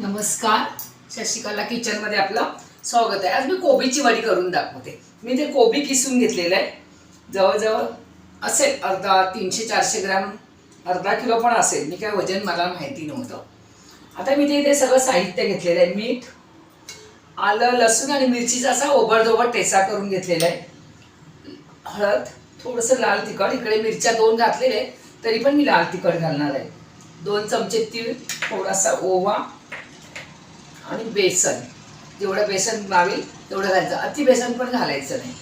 नमस्कार. शशिकला किचनमध्ये आपलं स्वागत आहे. आज मी कोबीची वडी करून दाखवते. मी ते कोबी किसून घेतलेलं आहे. जवळजवळ असेल अर्धा तीनशे चारशे ग्रॅम अर्धा किलो पण असेल. मी काय वजन मला माहिती नव्हतं. आता मी ते इथे सगळं साहित्य घेतलेलं आहे. मीठ आलं लसूण आणि मिरचीचा असा ओबडधोबड ठेचा करून घेतलेला आहे. हळद थोडंसं लाल तिखट. इकडे मिरच्या दोन घातलेले आहेत, तरी पण मी लाल तिखट घालणार आहे. दोन चमचे तीळ थोडासा ओवा आणि बेसन. जेवढं बेसन मावेल तेवढं घालायचं. अति बेसन पण घालायचं नाही.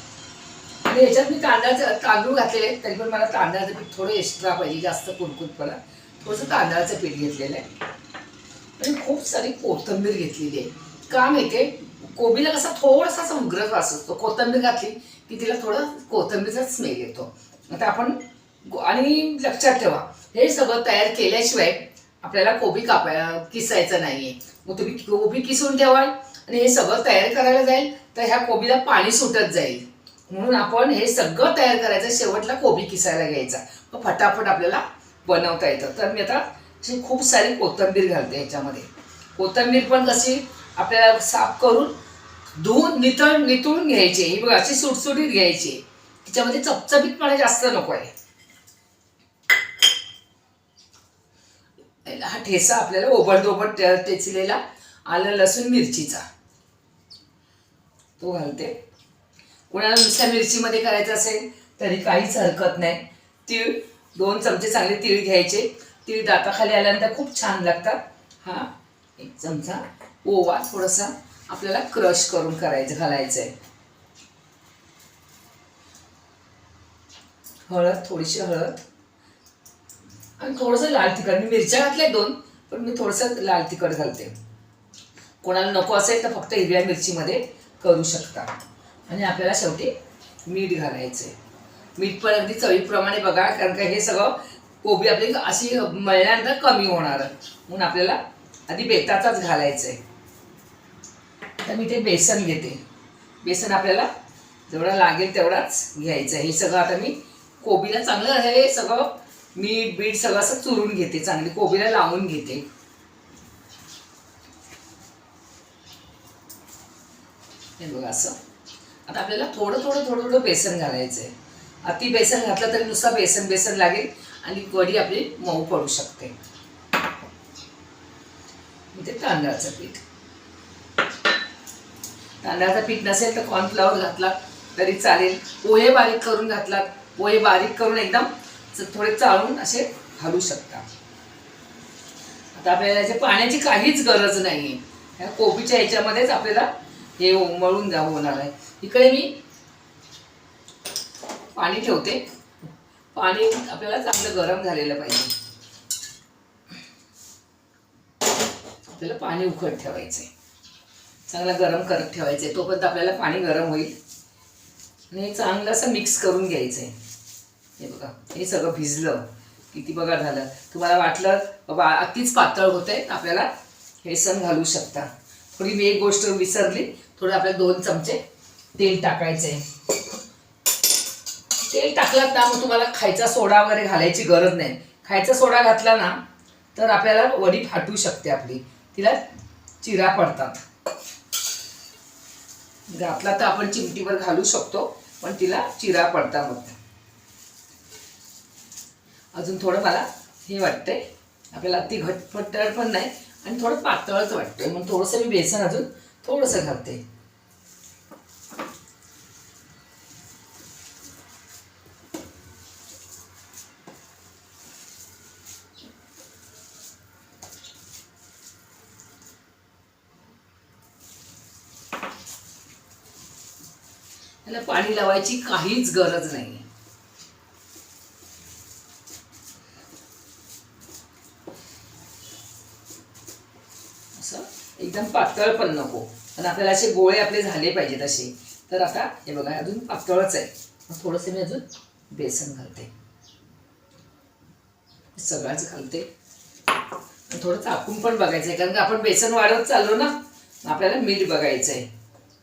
आणि याच्यात मी तांदळाचं तांदूळ घातलेले आहेत तरी पण मला तांदळाचं पीठ थोडं एक्स्ट्रा पाहिजे जास्त कुरकुतपणा थोडंसं तांदळाचं पीठ घेतलेलं आहे. आणि खूप सारी कोथिंबीर घेतलेली आहे. का माहिती कोबीला कसा थोडासा असा उग्र वास असतो. कोथिंबीर घातली की तिला थोडं कोथंबीरचा स्मेल येतो. आता आपण आणि लक्षात ठेवा. हे सगळं तयार केल्याशिवाय आपल्याला कोबी कापाय किसायचं नाहीये. मग तुम्ही कोबी किसून ठेवाल आणि हे सगळं तयार करायला जाईल तर ह्या कोबीला पाणी सुटत जाईल. म्हणून आपण हे सगळं तयार करायचं शेवटला कोबी किसायला घ्यायचा. मग फटाफट आपल्याला बनवता येतं. तर मी आता अशी खूप सारी कोथिंबीर घालते ह्याच्यामध्ये कोथंबीर पण कशी आपल्याला साफ करून धुवून नितळ नितळून घ्यायची. ही बघा अशी सुटसुटीत घ्यायची. तिच्यामध्ये चपचपीतपणा जास्त नको आहे. हा ठेसा आपल्याला ओबडधोबड टे- टेचलेला आलं लसूण मिरचीचा. तो घालते. कुणाला नुसत्या मिरचीमध्ये करायचं असेल तरी काहीच हरकत नाही. तीळ दोन चमचे चांगले तीळ घ्यायचे. तीळ दाताखाली आल्यानंतर खूप छान लागतात. हा एक चमचा ओवा थोडासा आपल्याला क्रश करून करायचं घालायचं आहे हळद थोडीशी हळद. आणि थोडंसं लाल तिखट. मी मिरच्या घातल्या दोन पण मी थोडंसं लाल तिखट घालते. कोणाला नको असेल तर फक्त हिरव्या मिरचीमध्ये करू शकता. आणि आपल्याला शेवटी मीठ घालायचे मीठ पण अगदी चवीप्रमाणे बघा कारण का हे सगळं कोबी आपली अशी मळल्यानंतर कमी होणार. म्हणून आपल्याला आधी बेताचाच घालायचं आहे तर मी ते बेसन घेते. बेसन आपल्याला जेवढा लागेल तेवढाच घ्यायचं आहे हे सगळं आता मी कोबीला चांगलं हे सगळं मीठ बीठ सगळं असं चुरून घेते चांगली कोबीला लावून घेते. हे बघा असं. आता आपल्याला थोडं थोडं थोडं थोडं बेसन घालायचं आहे अति बेसन घातलं तरी नुसतं बेसन बेसन लागेल आणि वडी आपली मऊ पडू शकते. इथे तांदळाचं पीठ. तांदळाचं पीठ नसेल तर कॉर्नफ्लॉवर घातला तरी चालेल. पोहे बारीक करून घातलात. पोहे बारीक करून एकदम थोडे चाळून असे घालू शकता. आता आपल्याला याच्या पाण्याची काहीच गरज नाही आहे ह्या कोबीच्या ह्याच्यामध्येच आपल्याला हे मळून जावं होणार आहे. इकडे मी पाणी ठेवते. पाणी आपल्याला चांगलं गरम झालेलं पाहिजे. आपल्याला पाणी उकळत ठेवायचं आहे चांगलं गरम करत ठेवायचं आहे तोपर्यंत आपल्याला पाणी गरम होईल. आणि चांगलं असं मिक्स करून घ्यायचं आहे हे बघा हे सगळं भिजलं. किती बघा झालं? तुम्हाला वाटलं बाबा अगदीच पातळ होते आपल्याला बेसन घालू शकता. थोडी मी एक गोष्ट विसरली. थोडं आपल्याला दोन चमचे तेल टाकायचे तेल टाकलात ना मग तुम्हाला खायचा सोडा वगैरे घालायची गरज नाही. खायचा सोडा घातला ना तर आपल्याला वडी फाटू शकते आपली. तिला चिरा पडतात. घातला तर आपण चिमटीवर घालू शकतो पण तिला चिरा पडतात. मग अजून थोडं मला हे वाटतंय. आपल्याला अति घटपटळ पण नाही आणि थोडं पातळच वाटतंय. म्हणून थोडंसं मी बेसन अजून थोडंसं घालते. त्याला पाणी लावायची काहीच गरज नाही असं एकदम पातळ पण नको. आणि आपल्याला असे गोळे आपले झाले पाहिजेत असे. तर आता हे बघा अजून पातळच आहे. मग थोडंसं मी अजून बेसन घालते. सगळंच घालते. थोडं चाकून पण बघायचं आहे कारण का आपण बेसन वाढवत चाललो ना आपल्याला मीठ बघायचं आहे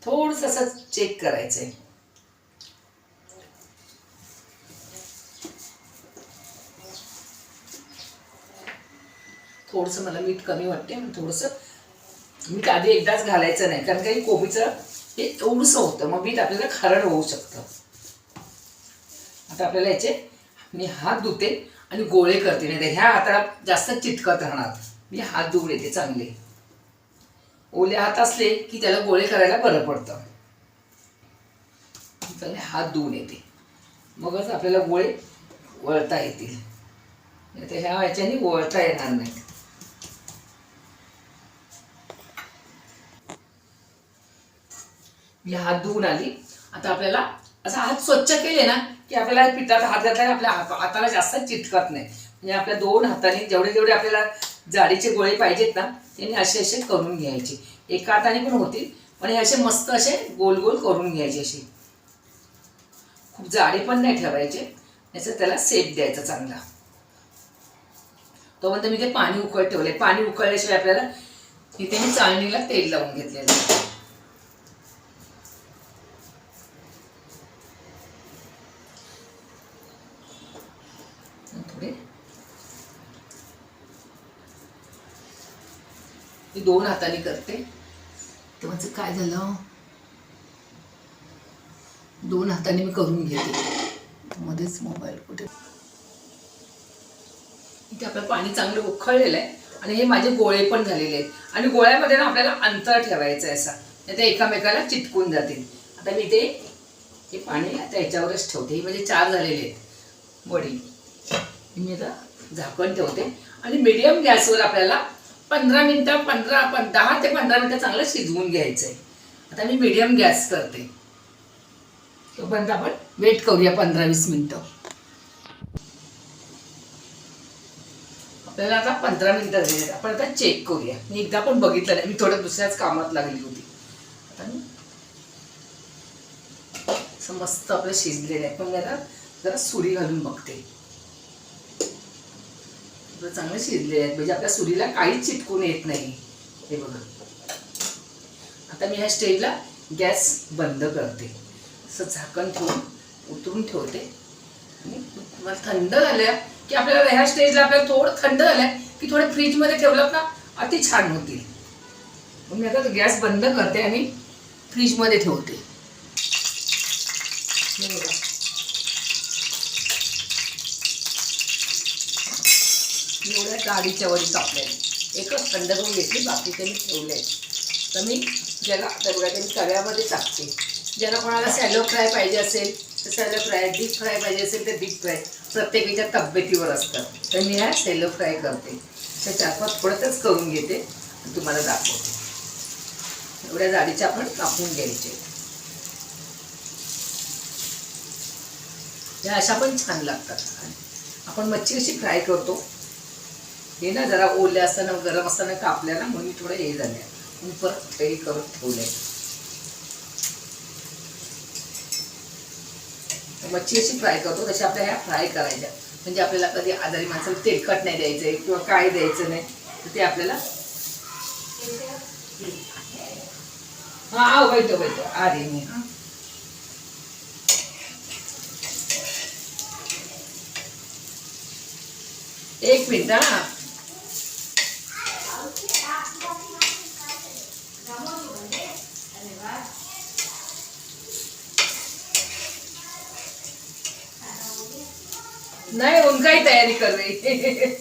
थोडंसं असं चेक करायचं आहे थोडंसं मला मीठ कमी वाटते थोडंसं मी आधी एकदाच घालायचं नाही कारण काही कोबीचं हे एवढंसं होतं मग मीठ आपल्याला खारड होऊ शकतं. आता आपल्याला याचे मी हात धुते आणि गोळे करते नाही तर ह्या हाताला जास्त चिटकत राहणार. मी हात धुवून येते चांगले. ओले हात असले की त्याला गोळे करायला बरं पडतं. चांगले हात धुवून येते. मगच आपल्याला गोळे वळता येतील. नाही तर ह्या याच्याने वळता येणार नाहीत मी हात धुवून आली. आता आपल्याला असा हात स्वच्छ केले ना की आपल्याला पिठात हात घातला आपल्या हाताला जास्त चिटकत नाही. म्हणजे आपल्या दोन हाताने जेवढे जेवढे आपल्याला जाडीचे गोळे पाहिजेत ना त्यांनी असे असे करून घ्यायचे. एका हाताने पण होतील पण हे असे मस्त असे गोल गोल करून घ्यायचे असे. खूप जाडे पण नाही ठेवायचे याचा त्याला सेप द्यायचा चांगला. तोपर्यंत मी ते पाणी उकळत ठेवले. पाणी उकळल्याशिवाय आपल्याला इथे मी चाळणीला तेल लावून घेतलेलं मी दोन हाताने करते. तर काय झालं? दोन हाताने मी करून घेते. मध्येच मोबाईल कुठे? इथे आपलं पाणी चांगलं उखळलेलं आहे आणि हे माझे गोळे पण झालेले आहेत. आणि गोळ्यामध्ये ना आपल्याला अंतर ठेवायचं आहे असा. नाही तर एकामेकाला चिटकून जातील. आता मी ते हे पाणी आता याच्यावरच ठेवते. हे म्हणजे चार झालेले आहेत. वडी मी आता झाकण ठेवते. आणि मीडियम गॅसवर आपल्याला पंधरा मिनटं पंधरा पण दहा ते पंधरा मिनटं चांगलं शिजवून घ्यायचं आहे आता मी मिडियम गॅस करते. तोपर्यंत आपण वेट करूया पंधरा वीस मिनटं. आपल्याला आता पंधरा मिनटं झाली आपण आता चेक करूया. मी एकदा पण बघितलं नाही. मी थोडं दुसऱ्याच कामात लागली होती. आता मी मस्त आपलं शिजलेलं आहे. पण मी आता जरा सुरी घालून बघते. आपलं चांगलं शिजले आहेत. म्हणजे आपल्या सुरीला काहीच चिटकून येत नाही. हे बघा. आता मी ह्या स्टेजला गॅस बंद करते. असं झाकण ठेवून उतरून ठेवते. आणि मला थंड झाल्या. की आपल्याला ह्या स्टेजला आपल्याला थोडं थंड झालं की थोडे फ्रीजमध्ये ठेवलं ना अति छान होतील. मग मी आता गॅस बंद करते आणि फ्रीजमध्ये ठेवते. बघा. एवढ्या डाळीच्या वडी कापल्या एकच थंड करून घेतली बाकीचे मी ठेवले तर मी ज्याला तेवढ्या त्यांनी मी तव्यामध्ये टाकते. ज्याला कोणाला सॅलो फ्राय पाहिजे असेल तर सॅलो फ्राय डीप फ्राय पाहिजे असेल तर डीप फ्राय प्रत्येकाच्या तब्येतीवर असतं. तर मी ह्या सॅलो फ्राय करते. तर चार पाच करून घेते. तुम्हाला दाखवते. एवढ्या जाडीच्या आपण कापून घ्यायचे. या अशा पण छान लागतात. आपण मच्छी कशी फ्राय करतो? हे ना जरा ओले असताना गरम असताना कापल्या ना म्हणून थोडं हे झालं म्हणून परत हे करून ठेवलंय. मच्छी अशी फ्राय करतो तशा आपल्या ह्या फ्राय करायच्या. म्हणजे आपल्याला कधी आजारी माणसाला तेलकट नाही द्यायचंय किंवा काय द्यायचं नाही तर ते आपल्याला हा वैतो वैतो अरे मी. हा एक मिनिट हा. नाही उनका ही तयारी कर रही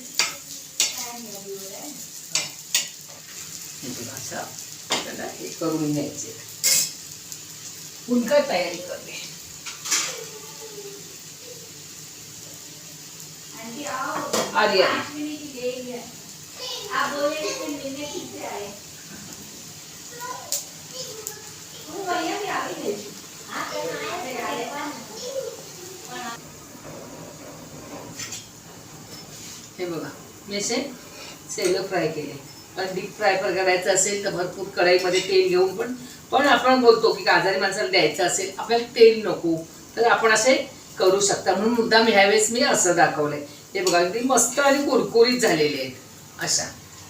असं आपल्याला हे करून घ्यायचे उनका तयारी करणे आली. हे बघा मी असे सेलो फ्राय केले. पण डीप फ्राय पण करायचं असेल तर भरपूर कढईमध्ये तेल घेऊन पण पण आपण बोलतो की आजारी माणसाला द्यायचं असेल आपल्याला तेल नको तर आपण असे करू शकता. म्हणून मुद्दा मी ह्यावेळेस मी असं दाखवलंय. हे बघा अगदी मस्त आणि कुरकुरीत झालेले आहेत अशा.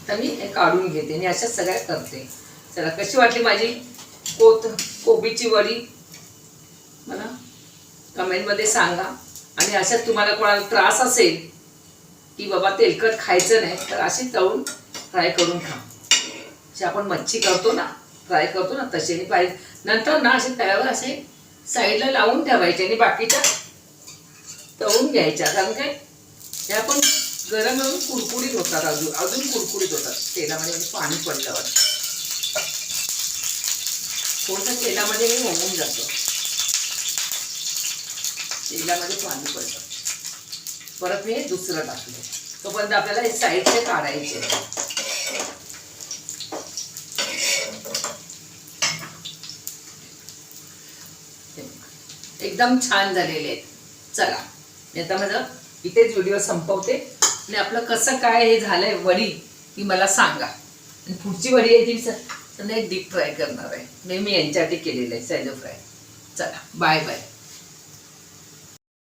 तर मी हे काढून घेते आणि अशा सगळ्या करते. चला कशी वाटली माझी कोथ कोबीची वडी? मला कमेंटमध्ये सांगा. आणि अशात तुम्हाला कोणाला त्रास असेल की बाबा तेलकट खायचं नाही तर अशी तळून फ्राय करून खा. जे आपण मच्छी करतो ना फ्राय करतो ना तसे पाहिजे नंतर ना असे तव्यावर असे साईडला लावून ठेवायचे आणि बाकीच्या तळून घ्यायच्या. कारण काय? हे आपण गरम गरम कुरकुरीत होतात अजून. अजून कुरकुरीत होतात. तेलामध्ये म्हणजे पाणी पडल्यावर. थोडंसं तेलामध्ये हे होऊन जातं. तेलामध्ये पाणी पडतं. परत मी हे दुसरं टाकलं. तोपर्यंत आपल्याला हे साईडचे काढायचे. एकदम छान झालेले आहेत. चला मी आता माझं इथेच व्हिडिओ संपवते. आणि आपलं कसं काय हे झालंय वडी ती मला सांगा. आणि पुढची वडी आहे ती स- डीप फ्राय करणार आहे. मी मी यांच्यासाठी केलेलं आहे सॅलो फ्राय चला बाय बाय